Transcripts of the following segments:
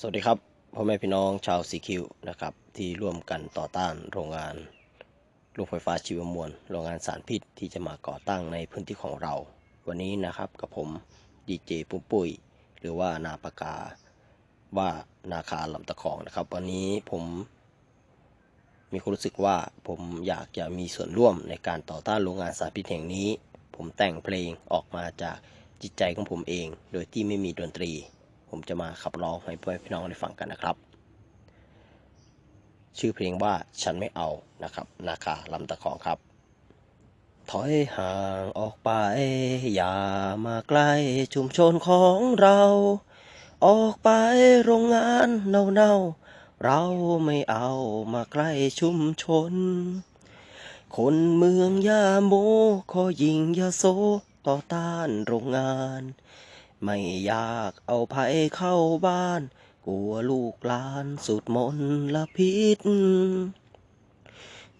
สวัสดีครับพ่อแม่พี่น้องชาวสีคิวนะครับที่ร่วมกันต่อต้านโรงงานโรงไฟฟ้าชีวมวลโรงงานสารพิษที่จะมาก่อตั้งในพื้นที่ของเรา วันนี้นะครับกับผมดีเจปุ้มปุ้ยหรือว่านาปากาว่านาคาลำตะคองนะครับ วันนี้ผมมีความรู้สึกว่าผมอยากจะมีส่วนร่วมในการต่อต้านโรงงานสารพิษแห่งนี้ ผมแต่งเพลงออกมาจากจิตใจของผมเอง โดยที่ไม่มีดนตรี ผมจะมาขับร้องให้พ่อแม่พี่น้องได้ฟังกันนะครับ ชื่อเพลงว่าฉันไม่เอานะครับ นาคาลำตะคองครับ ถอยห่างออกไป อย่ามาใกล้ชุมชนของเรา ออกไปโรงงานเน่าๆเราไม่เอามาใกล้ชุมชน คนเมืองยาโมขอยิงยาโสต่อต้านโรงงาน ไม่อยากเอาภัยเข้าบ้าน กลัวลูกหลานสูดมนละพิษ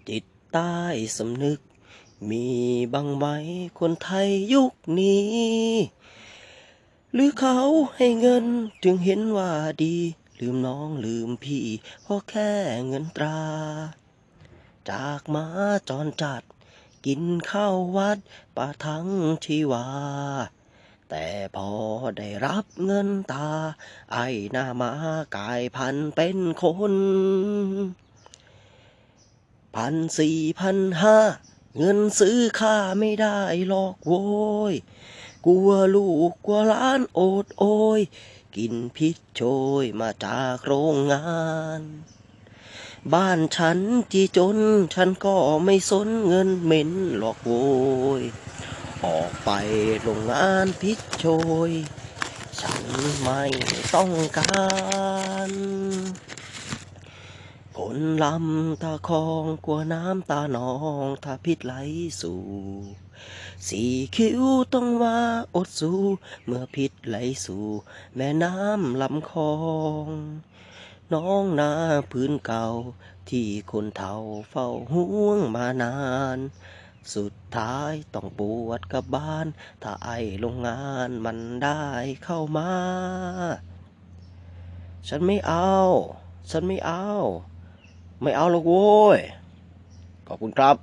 จิตใต้สำนึก มีบ้างไหมคนไทยยุคนี้ หรือเขาให้เงินจึงเห็นว่าดี ลืมน้องลืมพี่เพราะแค่เงินตรา จากมาจรจัด กินข้าววัดปะทั้งชีวา แต่พอได้รับเงินตา ไอ้หน้ามากายพันเป็นคน พันสี่พันห้า เงินซื้อค่าไม่ได้หรอกโว้ย กลัวลูกกลัวล้านโอดโอย กินพิษโชยมาจากโรงงานบ้านฉันจีจน ฉันก็ไม่สนเงินเหม็นหรอกโว้ย ไปโรงงานพิษโชย ฉันไม่ต้องการคนลำตาคองกลัวน้ำตาหนองถ้าพิษไหลสู่สีคิ้วต้องว่าอดสู้ เมื่อพิษไหลสู่ แม่น้ำลำคลองน้องนาพื้นเก่าที่คนเฒ่าเฝ้าห่วงมานาน สุดท้ายต้องปวดกับบ้าน ถ้าไอโรงงานมันได้เข้ามา ฉันไม่เอา ฉันไม่เอา ไม่เอาหรอกโว้ย ขอบคุณครับ